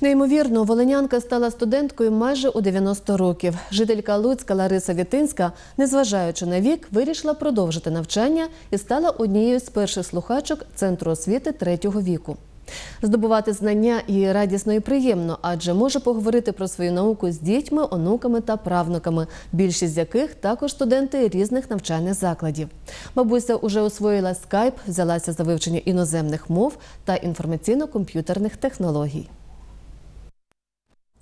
Неймовірно, волинянка стала студенткою майже у 90 років. Жителька Луцька Лариса Вітинська, незважаючи на вік, вирішила продовжити навчання і стала однією з перших слухачок центру освіти третього віку. Здобувати знання їй радісно і приємно, адже може поговорити про свою науку з дітьми, онуками та правнуками, більшість з яких також студенти різних навчальних закладів. Бабуся уже освоїла скайп, взялася за вивчення іноземних мов та інформаційно-комп'ютерних технологій.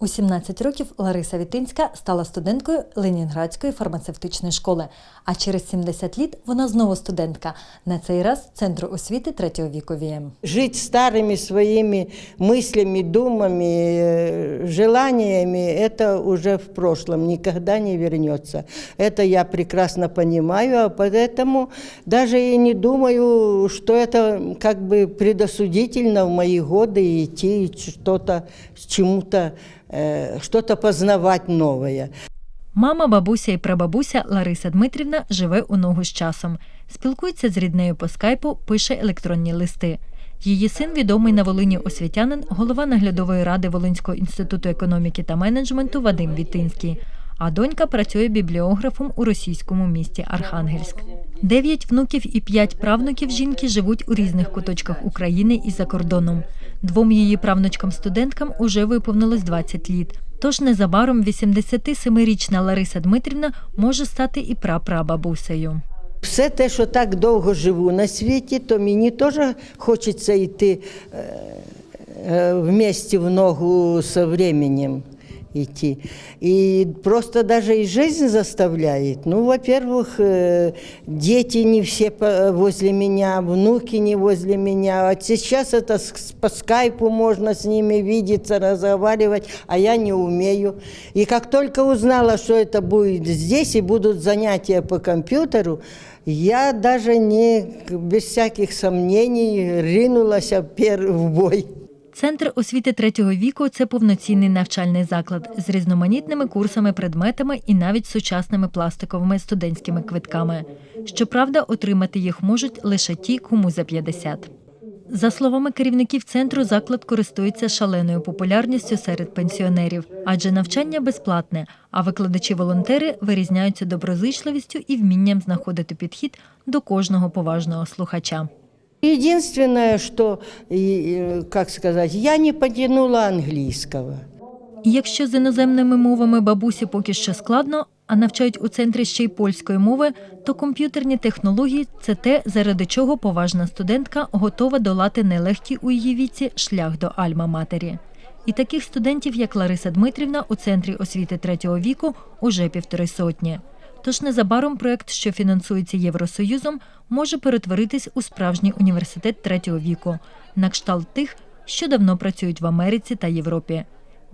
У 17 років Лариса Вітинська стала студенткою Ленінградської фармацевтичної школи. А через 70 літ вона знову студентка. На цей раз центру освіти третього віку ВІМ. Жить старыми своими мыслями, думами, э, желаниями, это уже в прошлом, никогда не вернется. Это я прекрасно понимаю, а поэтому даже и не думаю, что это как бы предосудительно в мои годы идти и что-то, чему-то, э, что-то познавать новое. Мама, бабуся і прабабуся Лариса Дмитрівна живе у ногу з часом. Спілкується з ріднею по скайпу, пише електронні листи. Її син, відомий на Волині освітянин, голова наглядової ради Волинського інституту економіки та менеджменту Вадим Вітинський. А донька працює бібліографом у російському місті Архангельськ. Дев'ять внуків і п'ять правнуків жінки живуть у різних куточках України і за кордоном. Двом її правнучкам-студенткам уже виповнилось 20 літ. Тож незабаром 87-річна Лариса Дмитрівна може стати і прапрабабусею. Все те, що так довго живу на світі, то мені теж хочеться йти в е, вместе в ногу з временем идти. И просто даже и жизнь заставляет. Ну, во-первых, э, дети не все возле меня, внуки не возле меня. А сейчас это по скайпу можно с ними видеться, разговаривать, а я не умею. И как только узнала, что это будет здесь и будут занятия по компьютеру, я даже не без всяких сомнений ринулась в бой. Центр освіти третього віку це повноцінний навчальний заклад з різноманітними курсами, предметами і навіть сучасними пластиковими студентськими квитками. Щоправда, отримати їх можуть лише ті, кому за 50. За словами керівників центру, заклад користується шаленою популярністю серед пенсіонерів, адже навчання безплатне, а викладачі-волонтери вирізняються доброзичливістю і вмінням знаходити підхід до кожного поважного слухача. Единственное, что, как сказать, я не потянула английского. Якщо з іноземними мовами бабусі поки що складно, а навчають у центрі ще й польської мови, то комп'ютерні технології це те, заради чого поважна студентка готова долати нелегкий у її віці шлях до Альма-Матері. І таких студентів, як Лариса Дмитрівна, у центрі освіти третього віку уже півтори сотні. Тож незабаром проект, що фінансується Євросоюзом, може перетворитись у справжній університет третього віку, на кшталт тих, що давно працюють в Америці та Європі.